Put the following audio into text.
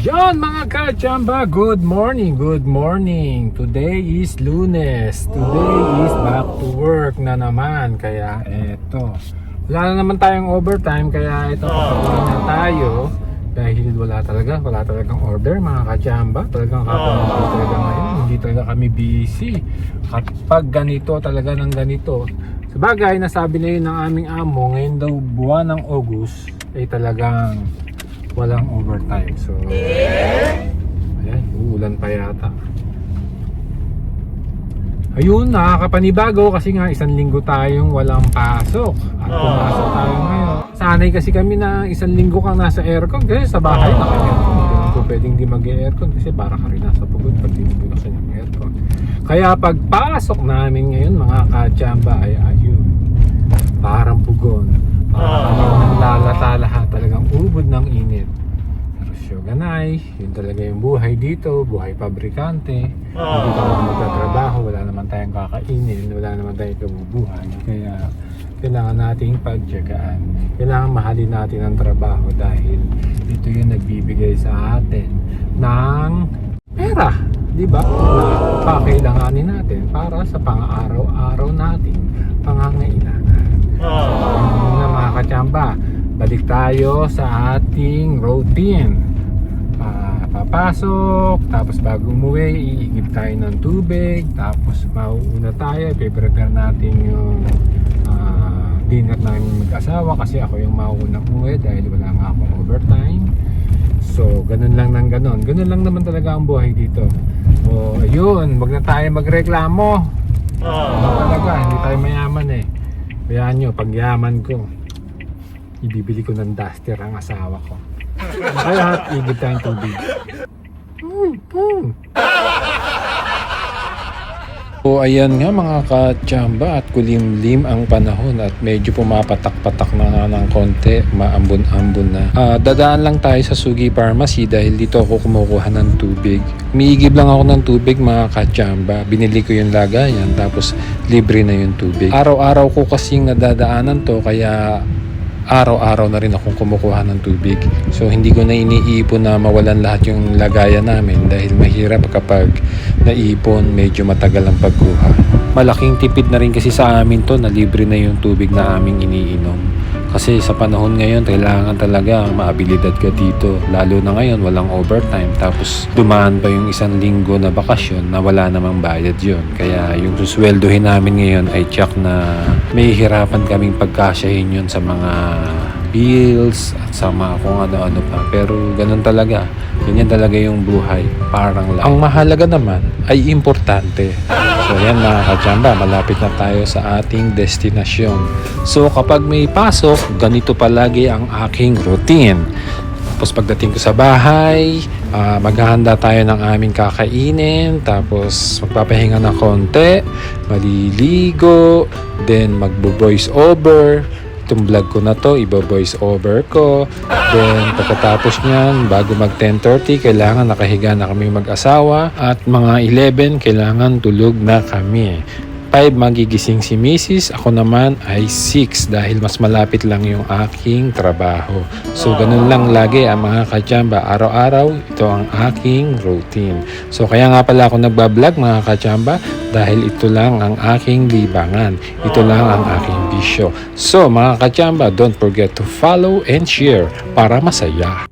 Yon mga kachamba, good morning, good morning. Today is lunes. Today is back to work na naman. Kaya eto. Wala na naman tayong overtime kaya ito papatuloy na tayo. Dahil wala talaga, wala talagang order mga kachamba. Talagang kapag talaga ngayon, hindi talaga kami busy. Kapag ganito talaga ng ganito. Sabagay, nasabi na yun ng aming amo, ngayon daw buwan ng August ay talagang walang overtime. So, ayan, uulan pa yata. Ayun, nakakapanibago kasi nga isang linggo tayong walang pasok. At pumasok tayo ngayon. Sanay kasi kami na isang linggo kang nasa aircon kasi sa bahay naka-aircon. Hindi ko pwedeng di mag-aircon kasi para ka rin nasa pagod pag di yung aircon. Kaya pagpasok namin ngayon mga kachamba ay ayun. Parang pugon. Kami lalata lahat talagang ubod ng init. Pero Shoganay, yun talaga yung buhay dito, buhay pabrikante. Hindi ka magtatrabaho, wala naman tayong kakainin, wala naman tayong kabubuhay. Kaya kailangan nating pagtyagaan. Kailangan mahalin natin ang trabaho dahil ito yung nagbibigay sa atin ng pera. Di ba? Na pakailanganin natin para sa pang-araw-araw nating pangangailangan. Na mga kachamba, balik tayo sa ating routine. Ah, papasok, tapos bago umuwi, iigib tayo ng tubig, tapos mauuna tayo, i-prepare natin yung ah, dinner namin mag-asawa kasi ako yung mauunang umuwi dahil wala nga akong overtime. So, ganun lang ng ganun. Ganun lang naman talaga ang buhay dito. O, ayun, wag na tayo magreklamo. Ano talaga, hindi tayo mayaman eh. Kaya nyo, pag yaman ko, ibibili ko ng duster ang asawa ko. Kaya igib tayong tubig. Hmm. O ayan nga mga katsamba at kulimlim ang panahon at medyo pumapatak-patak na nga ng konti, maambon-ambon na. Ah, dadaan lang tayo sa Sugi Pharmacy dahil dito ako kumukuha ng tubig. Umiigib lang ako ng tubig mga katsamba. Binili ko yung lagayan tapos libre na yung tubig. Araw-araw ko kasing nadadaanan to kaya araw-araw na rin akong kumukuha ng tubig. So hindi ko na iniipon na mawalan lahat yung lagayan namin dahil mahirap kapag naipon, medyo matagal ang pagkuha. Malaking tipid na rin kasi sa amin to na libre na yung tubig na aming iniinom. Kasi sa panahon ngayon, kailangan talaga maabilidad ka dito. Lalo na ngayon, walang overtime. Tapos dumaan pa yung isang linggo na bakasyon na wala namang bayad yon Kaya yung susweldohin namin ngayon ay tiyak na may hirapan kaming pagkasyahin yun sa mga bills at sa mga kung ano-ano pa. Pero ganun talaga. Ganyan talaga yung buhay. Parang lang. Ang mahalaga naman ay importante. So yan mga kachamba, malapit na tayo sa ating destinasyon. So kapag may pasok, ganito palagi ang aking routine. Tapos pagdating ko sa bahay, ah, maghahanda tayo ng aming kakainin, tapos magpapahinga ng konti, maliligo, then magbo-voice over, itong vlog ko na to, iba-voice over ko. Then, pagkatapos niyan, bago mag 10.30, kailangan nakahiga na kami mag-asawa. At mga 11, kailangan tulog na kami. 5, magigising si Mrs. Ako naman ay 6 dahil mas malapit lang yung aking trabaho. So, ganun lang lagi ang mga kachamba. Araw-araw, ito ang aking routine. So, kaya nga pala ako nagbablog mga kachamba dahil ito lang ang aking libangan. Ito lang ang aking bisyo. So, mga kachamba, don't forget to follow and share para masaya.